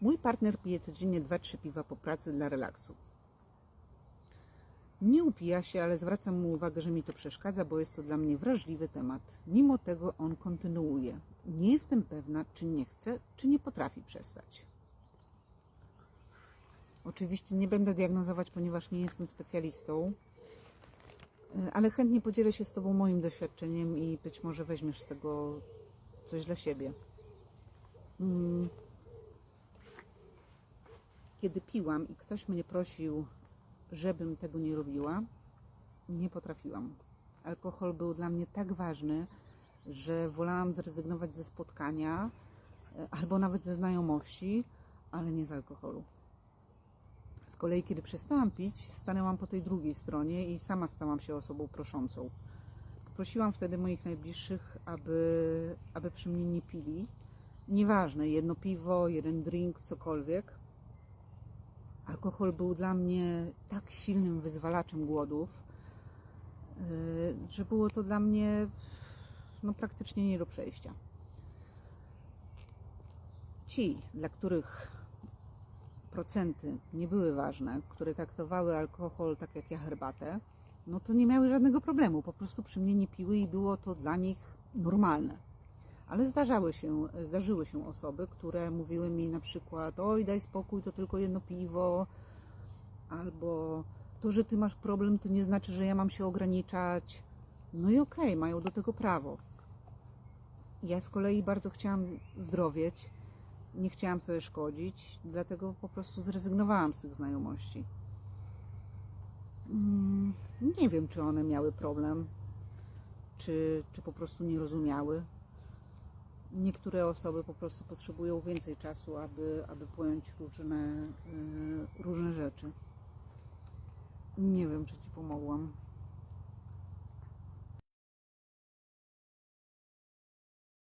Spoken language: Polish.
Mój partner pije codziennie 2-3 piwa po pracy dla relaksu. Nie upija się, ale zwracam mu uwagę, że mi to przeszkadza, bo jest to dla mnie wrażliwy temat. Mimo tego on kontynuuje. Nie jestem pewna, czy nie chce, czy nie potrafi przestać. Oczywiście nie będę diagnozować, ponieważ nie jestem specjalistą, y, ale chętnie podzielę się z Tobą moim doświadczeniem i być może weźmiesz z tego coś dla siebie. Mm. Kiedy piłam i ktoś mnie prosił, żebym tego nie robiła, nie potrafiłam. Alkohol był dla mnie tak ważny, że wolałam zrezygnować ze spotkania e, albo nawet ze znajomości, ale nie z alkoholu. Z kolei, kiedy przestałam pić, stanęłam po tej drugiej stronie i sama stałam się osobą proszącą. Poprosiłam wtedy moich najbliższych, aby, aby przy mnie nie pili. Nieważne, jedno piwo, jeden drink, cokolwiek. Alkohol był dla mnie tak silnym wyzwalaczem głodów, yy, że było to dla mnie no, praktycznie nie do przejścia. Ci, dla których procenty nie były ważne, które traktowały alkohol tak jak ja herbatę, no to nie miały żadnego problemu. Po prostu przy mnie nie piły i było to dla nich normalne. Ale zdarzały się, zdarzyły się osoby, które mówiły mi na przykład: Oj, daj spokój, to tylko jedno piwo, albo to, że ty masz problem, to nie znaczy, że ja mam się ograniczać. No i okej, mają do tego prawo. Ja z kolei bardzo chciałam zdrowieć, nie chciałam sobie szkodzić, dlatego po prostu zrezygnowałam z tych znajomości. Mm, Nie wiem, czy one miały problem, czy, czy po prostu nie rozumiały. Niektóre osoby po prostu potrzebują więcej czasu, aby, aby pojąć różne, y, różne rzeczy. Nie wiem, czy ci pomogłam.